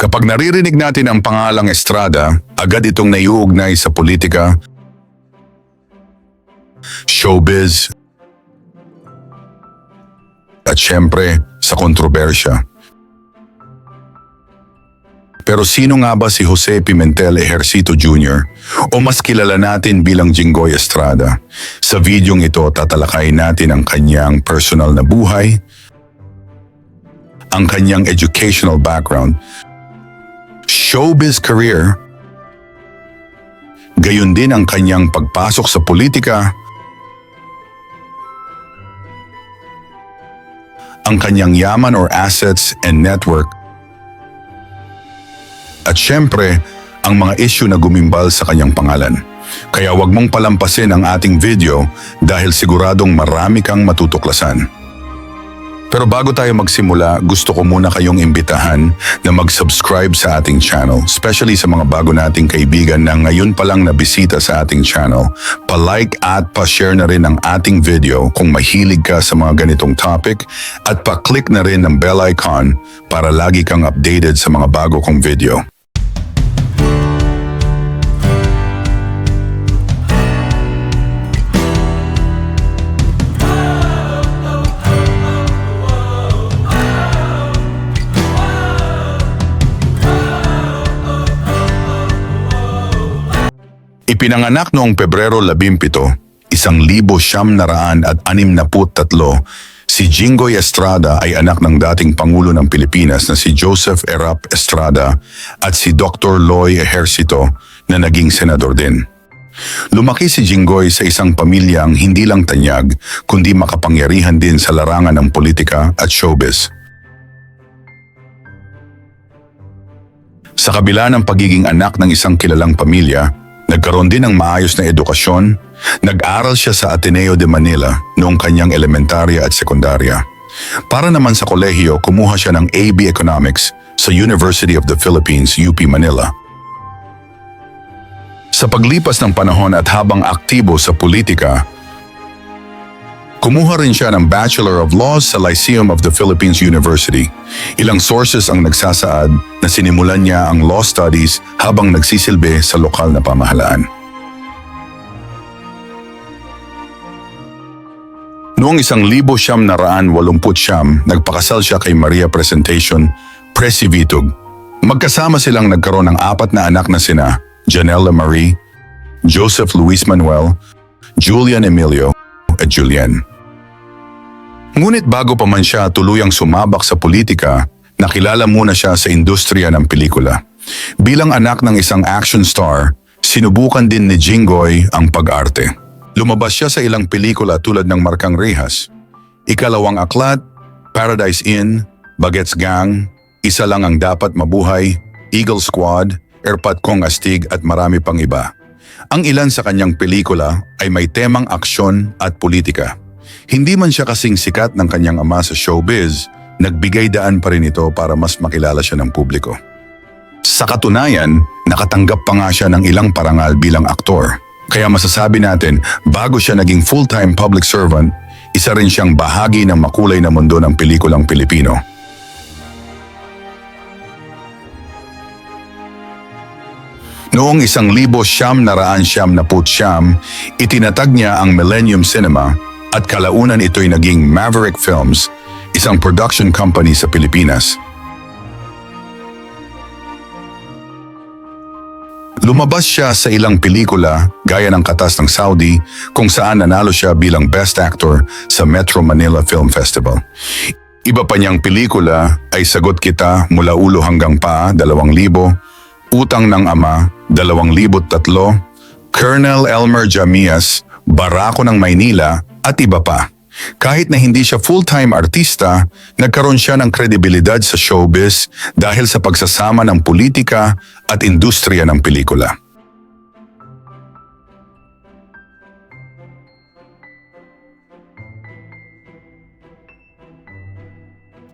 Kapag naririnig natin ang pangalang Estrada, agad itong naiuugnay sa politika, showbiz, at syempre sa kontrobersya. Pero sino nga ba si Jose Pimentel Ejercito Jr. o mas kilala natin bilang Jinggoy Estrada? Sa videong ito tatalakayin natin ang kanyang personal na buhay, ang kanyang educational background, showbiz career, gayon din ang kanyang pagpasok sa politika, ang kanyang yaman or assets and network, at syempre, ang mga issue na gumimbal sa kanyang pangalan. Kaya wag mong palampasin ang ating video dahil siguradong marami kang matutuklasan. Pero bago tayo magsimula, gusto ko muna kayong imbitahan na mag-subscribe sa ating channel, especially sa mga bago nating kaibigan na ngayon pa lang nabisita sa ating channel. Pa-like at pa-share na rin ang ating video kung mahilig ka sa mga ganitong topic at pa-click na rin ng bell icon para lagi kang updated sa mga bago kong video. Ipinanganak noong Pebrero 17, isang libo siyam naraan at anim na tatlo, si Jinggoy Estrada ay anak ng dating Pangulo ng Pilipinas na si Joseph Erap Estrada at si Dr. Loy Ejercito na naging senador din. Lumaki si Jinggoy sa isang pamilyang hindi lang tanyag, kundi makapangyarihan din sa larangan ng politika at showbiz. Sa kabila ng pagiging anak ng isang kilalang pamilya, nagkaroon din ng maayos na edukasyon. Nag-aral siya sa Ateneo de Manila noong kanyang elementarya at sekundarya. Para naman sa kolehiyo, kumuha siya ng AB Economics sa University of the Philippines, UP Manila. Sa paglipas ng panahon at habang aktibo sa politika, Kumuha rin siya ng Bachelor of Laws sa Lyceum of the Philippines University. Ilang sources ang nagsasaad na sinimulan niya ang law studies habang nagsisilbi sa lokal na pamahalaan. Noong isang libo siyam na raan walumput siyam, nagpakasal siya kay Maria Presentation, Presivitug. Magkasama silang nagkaroon ng apat na anak na sina Janella Marie, Joseph Luis Manuel, Julian Emilio, at Julian. Ngunit bago pa man siya tuluyang sumabak sa politika, nakilala muna siya sa industriya ng pelikula. Bilang anak ng isang action star, sinubukan din ni Jinggoy ang pag-arte. Lumabas siya sa ilang pelikula tulad ng Markang Rehas, Ikalawang Aklat, Paradise Inn, Bagets Gang, Isa Lang Ang Dapat Mabuhay, Eagle Squad, Erpat Kong Astig at marami pang iba. Ang ilan sa kanyang pelikula ay may temang aksyon at politika. Hindi man siya kasing sikat ng kanyang ama sa showbiz, nagbigay daan pa rin ito para mas makilala siya ng publiko. Sa katunayan, nakatanggap pa nga siya ng ilang parangal bilang aktor. Kaya masasabi natin, bago siya naging full-time public servant, isa rin siyang bahagi ng makulay na mundo ng pelikulang Pilipino. Noong isang libo siyam na raan siyam na siyam, itinatag niya ang Millennium Cinema at kalaunan ito'y naging Maverick Films, isang production company sa Pilipinas. Lumabas siya sa ilang pelikula gaya ng Katas ng Saudi kung saan nanalo siya bilang Best Actor sa Metro Manila Film Festival. Iba pa niyang pelikula ay Sagot Kita mula ulo hanggang paa, 2,000, Utang ng Ama, 2003, Colonel Elmer Jamias, Barako ng Maynila at iba pa. Kahit na hindi siya full-time artista, nagkaroon siya ng kredibilidad sa showbiz dahil sa pagsasama ng politika at industriya ng pelikula.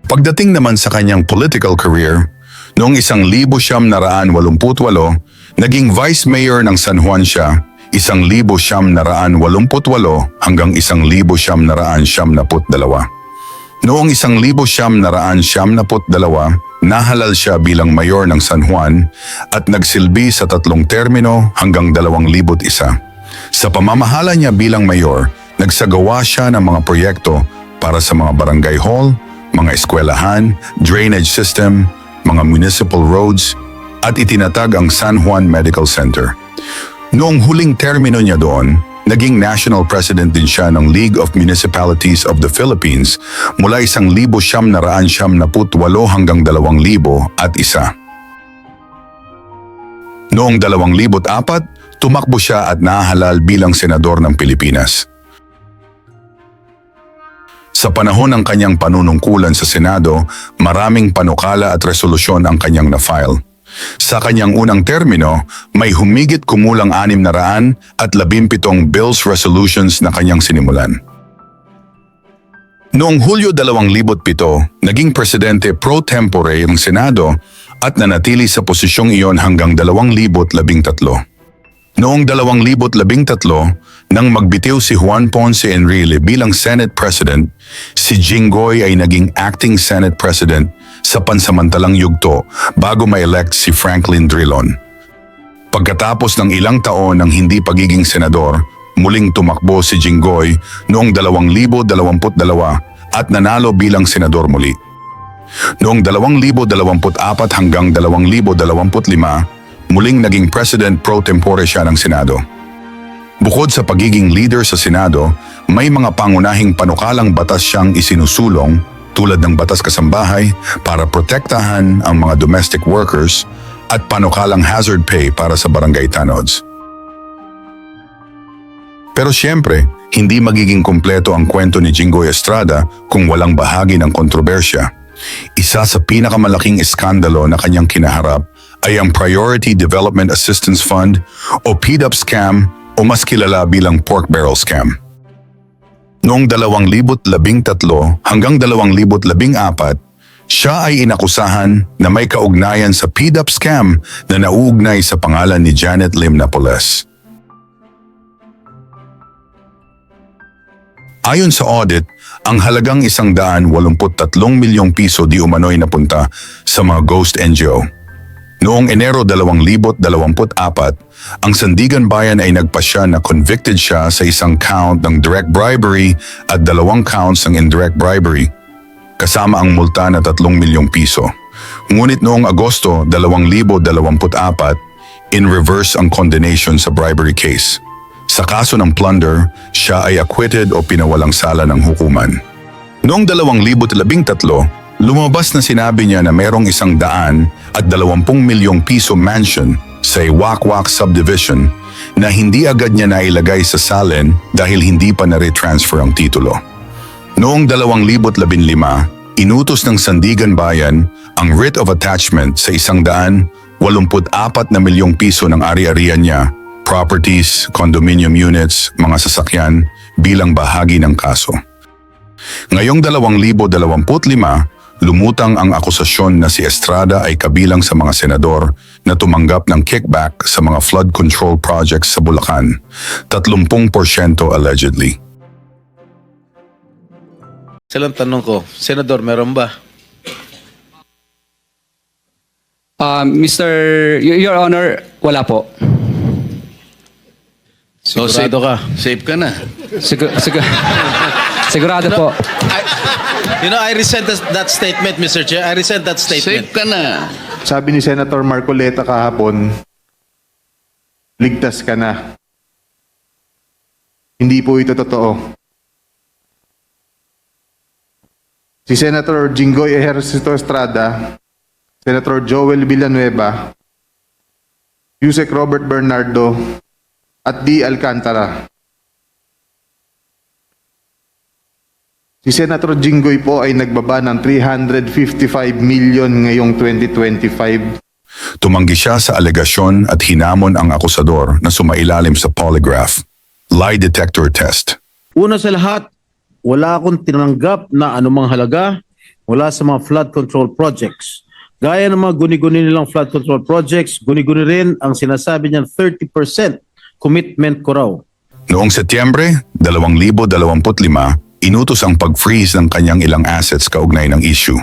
Pagdating naman sa kanyang political career, noong isang libo siyam na raan walumputwalo, naging vice mayor ng San Juan siya isang libo siyam na raan walumput walo hanggang isang libo siyam na raan siyam naput dalawa. Noong isang libo siyam na raan siyam naput dalawa, nahalal siya bilang mayor ng San Juan at nagsilbi sa tatlong termino hanggang 2001. Sa pamamahala niya bilang mayor, nagsagawa siya ng mga proyekto para sa mga barangay hall, mga eskwelahan, drainage system, mga municipal roads, at itinatag ang San Juan Medical Center. Noong huling termino niya doon, naging national president din siya ng League of Municipalities of the Philippines mula isang libo siyam na raan siyam na putwalo hanggang dalawang libo at isa. Noong 2004, tumakbo siya at nahalal bilang senador ng Pilipinas. Sa panahon ng kanyang panunungkulan sa Senado, maraming panukala at resolusyon ang kanyang na-file. Sa kanyang unang termino, may humigit kumulang anim na raan at labimpitong bills resolutions na kanyang sinimulan. Noong Hulyo 2007, naging presidente pro tempore ng Senado at nanatili sa posisyong iyon hanggang 2013. Noong 2013, nang magbitiw si Juan Ponce Enrile bilang Senate President, si Jinggoy ay naging acting Senate President sa pansamantalang yugto bago ma-elect si Franklin Drilon. Pagkatapos ng ilang taon ng hindi pagiging senador, muling tumakbo si Jinggoy noong 2022 at nanalo bilang senador muli. Noong 2024 hanggang 2025, muling naging president pro tempore siya ng Senado. Bukod sa pagiging leader sa Senado, may mga pangunahing panukalang batas siyang isinusulong tulad ng batas kasambahay para protektahan ang mga domestic workers at panukalang hazard pay para sa barangay tanods. Pero siyempre, hindi magiging kumpleto ang kwento ni Jingoy Estrada kung walang bahagi ng kontrobersya. Isa sa pinakamalaking iskandalo na kanyang kinaharap ay ang Priority Development Assistance Fund o PDUP scam o mas kilala bilang pork barrel scam. Noong 2013 hanggang 2014, siya ay inakusahan na may kaugnayan sa PDUP scam na nauugnay sa pangalan ni Janet Lim Napoles. Ayon sa audit, ang halagang isang daan 83 milyong piso di umano'y napunta sa mga ghost NGO. Noong Enero 2024, ang Sandigan Bayan ay nagpasya na convicted siya sa isang count ng direct bribery at dalawang counts ng indirect bribery, kasama ang multa na 3 milyong piso. Ngunit noong Agosto 2024, in reverse ang condemnation sa bribery case. Sa kaso ng plunder, siya ay acquitted o pinawalang sala ng hukuman. Noong 2013, lumabas na sinabi niya na merong isang daan at 20 milyong piso mansion sa Iwakwak subdivision na hindi agad niya nailagay sa salin dahil hindi pa na-retransfer ang titulo. Noong 2015, inutos ng Sandigan Bayan ang writ of attachment sa isang daan 84 na milyong piso ng ari-arian niya, properties, condominium units, mga sasakyan bilang bahagi ng kaso. Ngayong 2025, lumutang ang akusasyon na si Estrada ay kabilang sa mga senador na tumanggap ng kickback sa mga flood control projects sa Bulacan, 30% allegedly. Silang tanong ko, Senador, meron ba? Uh, Mr. Y- Your Honor, wala po. So, Sigurado ka? Safe ka na. Sigur, sigur, sigurado po. You know, I resent that, that statement, Mr. Chair. I resent that Safe statement. ka na. Sabi ni Senator Marcoleta kahapon, ligtas ka na. Hindi po ito totoo. Si Senator Jinggoy Ejercito Estrada, Senator Joel Villanueva, Yusek Robert Bernardo, at D. Alcantara. Si Senator Jinggoy po ay nagbaba ng 355 million ngayong 2025 Tumanggi siya sa alegasyon at hinamon ang akusador na sumailalim sa polygraph, lie detector test. Una sa lahat, wala akong tinanggap na anumang halaga mula sa mga flood control projects. Gaya ng mga guni-guni nilang flood control projects, guni-guni rin ang sinasabi niyang 30% commitment ko raw. Noong Setyembre 2025, inutos ang pag-freeze ng kanyang ilang assets kaugnay ng issue.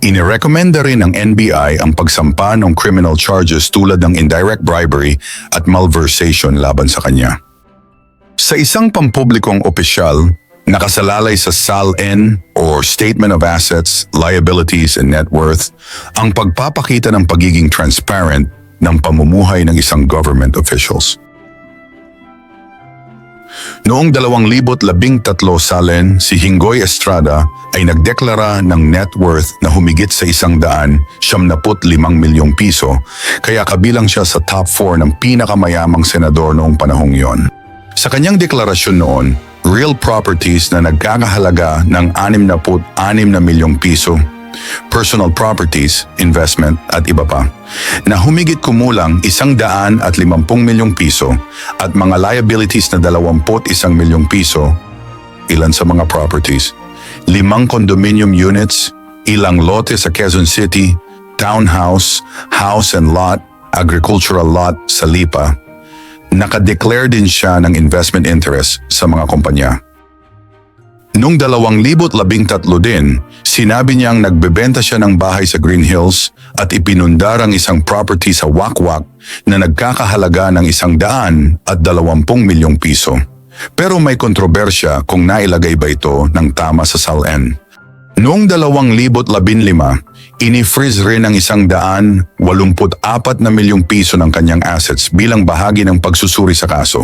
Inirekomenda rin ng NBI ang pagsampa ng criminal charges tulad ng indirect bribery at malversation laban sa kanya. Sa isang pampublikong opisyal, nakasalalay sa SAL-N or Statement of Assets, Liabilities and Net Worth ang pagpapakita ng pagiging transparent ng pamumuhay ng isang government officials. Noong 2013 salen, si Hingoy Estrada ay nagdeklara ng net worth na humigit sa isang daan, siyam limang milyong piso, kaya kabilang siya sa top 4 ng pinakamayamang senador noong panahong yon. Sa kanyang deklarasyon noon, real properties na nagkakahalaga ng 66 na milyong piso, personal properties, investment at iba pa, na humigit kumulang isang daan at limampung milyong piso at mga liabilities na dalawamput isang milyong piso, ilan sa mga properties, limang condominium units, ilang lote sa Quezon City, townhouse, house and lot, agricultural lot sa Lipa, nakadeclare din siya ng investment interest sa mga kumpanya. Noong 2013 din, sinabi niyang nagbebenta siya ng bahay sa Green Hills at ipinundar ang isang property sa Wakwak na nagkakahalaga ng isang daan at dalawampung milyong piso. Pero may kontrobersya kung nailagay ba ito ng tama sa SALN. Noong 2015, ini-freeze rin ang isang daan, 84 na milyong piso ng kanyang assets bilang bahagi ng pagsusuri sa kaso.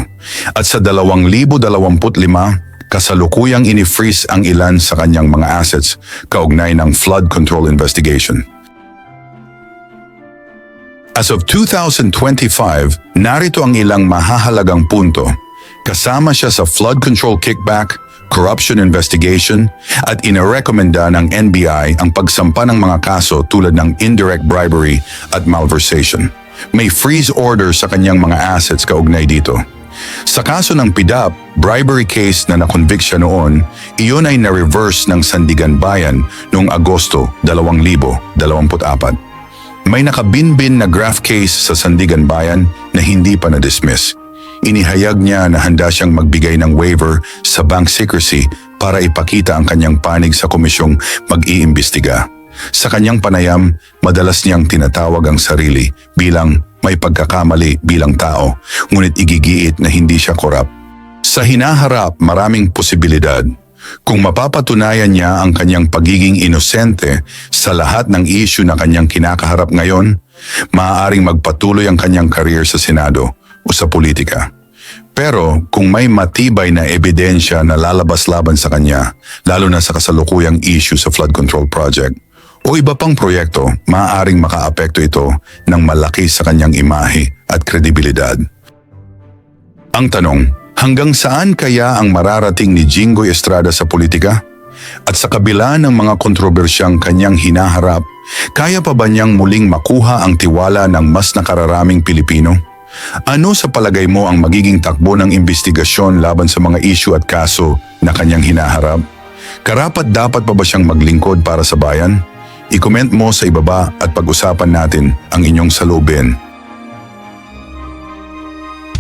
At sa 2025, kasalukuyang ini-freeze ang ilan sa kanyang mga assets kaugnay ng flood control investigation. As of 2025, narito ang ilang mahahalagang punto. Kasama siya sa flood control kickback, corruption investigation, at inarekomenda ng NBI ang pagsampa ng mga kaso tulad ng indirect bribery at malversation. May freeze order sa kanyang mga assets kaugnay dito. Sa kaso ng PIDAP, bribery case na nakonvict siya noon, iyon ay na-reverse ng Sandigan Bayan noong Agosto 2024. May nakabinbin na graft case sa Sandigan Bayan na hindi pa na-dismiss. Inihayag niya na handa siyang magbigay ng waiver sa bank secrecy para ipakita ang kanyang panig sa komisyong mag-iimbestiga. Sa kanyang panayam, madalas niyang tinatawag ang sarili bilang may pagkakamali bilang tao, ngunit igigiit na hindi siya korap. Sa hinaharap, maraming posibilidad. Kung mapapatunayan niya ang kanyang pagiging inosente sa lahat ng issue na kanyang kinakaharap ngayon, maaaring magpatuloy ang kanyang career sa Senado o sa politika. Pero kung may matibay na ebidensya na lalabas laban sa kanya, lalo na sa kasalukuyang issue sa flood control project, o iba pang proyekto, maaaring makaapekto ito ng malaki sa kanyang imahe at kredibilidad. Ang tanong, hanggang saan kaya ang mararating ni Jinggoy Estrada sa politika? At sa kabila ng mga kontrobersyang kanyang hinaharap, kaya pa ba niyang muling makuha ang tiwala ng mas nakararaming Pilipino? Ano sa palagay mo ang magiging takbo ng investigasyon laban sa mga issue at kaso na kanyang hinaharap? Karapat dapat pa ba siyang maglingkod para sa bayan? I-comment mo sa ibaba at pag-usapan natin ang inyong salubin.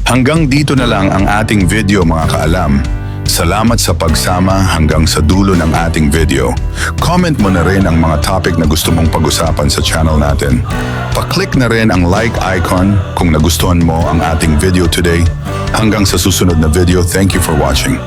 Hanggang dito na lang ang ating video mga kaalam. Salamat sa pagsama hanggang sa dulo ng ating video. Comment mo na rin ang mga topic na gusto mong pag-usapan sa channel natin. Pa-click na rin ang like icon kung nagustuhan mo ang ating video today. Hanggang sa susunod na video, thank you for watching.